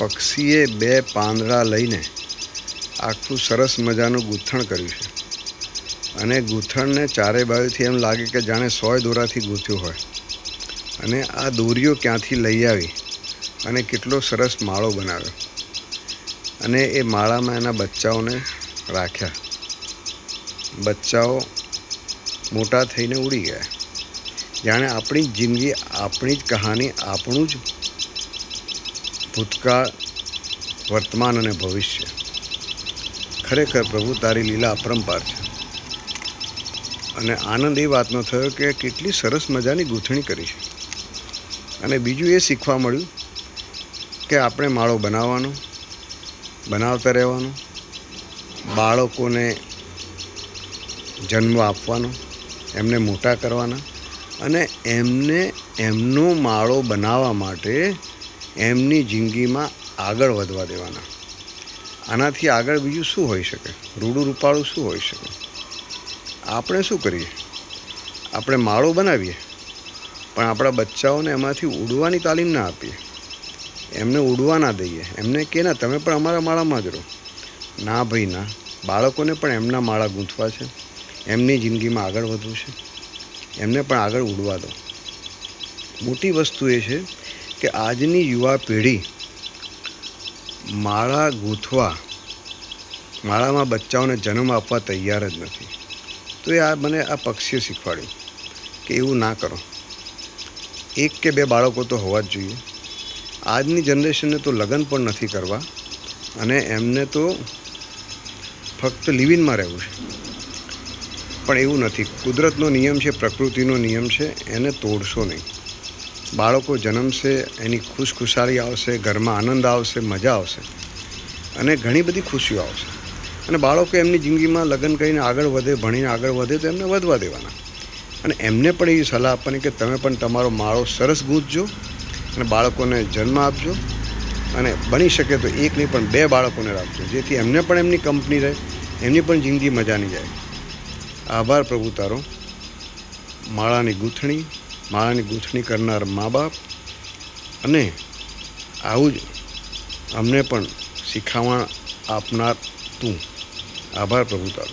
પક્ષીએ બે પાંદડા લઈને આખું સરસ મજાનું ગૂંથણ કર્યું છે. અને ગૂંથણને ચારે બાજુથી એમ લાગે કે જાણે સોય દોરાથી ગૂંથ્યું હોય. અને આ દોરીઓ ક્યાંથી લઈ આવી અને કેટલો સરસ માળો બનાવ્યો. અને એ માળામાં એના બચ્ચાઓને રાખ્યા. બચ્ચાઓ મોટા થઈને ઉડી ગયા. જાણે આપણી જિંદગી આપણી જ કહાની આપણું જ ભૂતકાળ, વર્તમાન અને ભવિષ્ય. ખરેખર પ્રભુ, તારી લીલા અપરંપાર છે. અને આનંદ એ વાતનો થયો કે કેટલી સરસ મજાની ગૂંથણી કરી છે. અને બીજું એ શીખવા મળ્યું કે આપણે માળો બનાવવાનો, બનાવતા રહેવાનો, બાળકોને જન્મ આપવાનો, એમને મોટા કરવાના અને એમને એમનો માળો બનાવવા માટે એમની જિંદગીમાં આગળ વધવા દેવાના. આનાથી આગળ બીજું શું હોઈ શકે? રૂડું રૂપાળું શું હોઈ શકે? આપણે શું કરીએ? આપણે માળો બનાવીએ, પણ આપણા બચ્ચાઓને એમાંથી ઉડવાની તાલીમ ના આપીએ. એમને ઉડવા ના દઈએ. એમને કે ના, તમે પણ અમારા માળામાં જ રહો. ના ભાઈ, ના. બાળકોને પણ એમના માળા ગૂંથવા છે. એમની જિંદગીમાં આગળ વધવું છે. એમને પણ આગળ ઉડવા દો. મોટી વસ્તુ એ છે કે આજની યુવા પેઢી માળા ગૂંથવા, માળામાં બચ્ચાઓને જન્મ આપવા તૈયાર જ નથી. તો એ આ મને આ પક્ષીએ શીખવાડ્યું કે એવું ના કરો. એક કે બે બાળકો તો હોવા જ જોઈએ. આજની જનરેશનને તો લગ્ન પણ નથી કરવા અને એમને તો ફક્ત લિવિનમાં રહેવું છે. પણ એવું નથી. કુદરતનો નિયમ છે, પ્રકૃતિનો નિયમ છે, એને તોડશો નહીં. બાળકો જન્મશે, એની ખુશખુશાલી આવશે, ઘરમાં આનંદ આવશે, મજા આવશે અને ઘણી બધી ખુશીઓ આવશે. અને બાળકો એમની જિંદગીમાં લગ્ન કરીને આગળ વધે, ભણીને આગળ વધે તો એમને વધવા દેવાના. અને એમને પણ એવી સલાહ આપવાની કે તમે પણ તમારો માળો સરસ ગૂંથજો અને બાળકોને જન્મ આપજો અને બની શકે તો એક નહીં પણ બે બાળકોને રાખજો, જેથી એમને પણ એમની કંપની રહે, એમની પણ જિંદગી મજાની જાય. આભાર પ્રભુ તારો. માળાની ગૂંથણી માળાની ગૂંથણી કરનાર મા બાપ અને આવું જ અમને પણ શીખામણ આપનાર તું. આભાર પ્રભુ તારો.